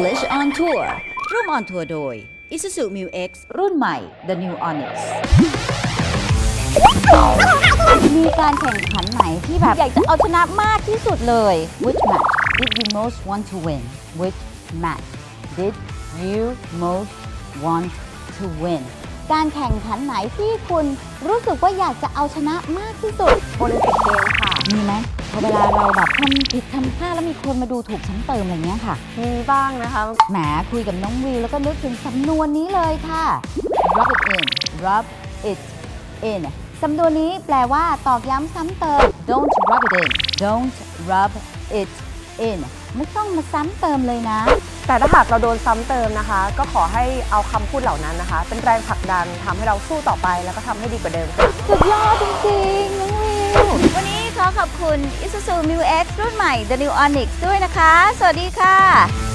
English on Tour ร่วมออนทัวร์โดย Isuzu Mu X รุ่นใหม่ The New Onyx มีการแข่งขันไหนที่แบบ อยากจะเอาชนะมากที่สุดเลย Which match did you most want to win Which match did you most want to win การแข่งขันไหนที่คุณรู้สึกว่าอยากจะเอาชนะมากที่สุดโอลิมปิกเกมค่ะ มีไหมพอเวลาเราแบบทำผิดทำพลาดแล้วมีคนมาดูถูกชั้นเติมอะไรเงี้ยค่ะ มีบ้างนะคะ แหมคุยกับน้องวิวแล้วก็นึกถึงสำนวนนี้เลยค่ะ rub it in rub it in สำนวนนี้แปลว่าตอกย้ำซ้ำเติม don't rub it in don't rub it in ไม่ต้องมาซ้ำเติมเลยนะ แต่ถ้าหากเราโดนซ้ำเติมนะคะ ก็ขอให้เอาคำพูดเหล่านั้นนะคะ เป็นแรงผลักดันทำให้เราสู้ต่อไปแล้วก็ทำให้ดีกว่าเดิมค่ะ สุดยอดจริงๆน้องวิววันนี้ขอขอบคุณ Isuzu Mu X รุ่นใหม่ The New Onyx ด้วยนะคะ สวัสดีค่ะ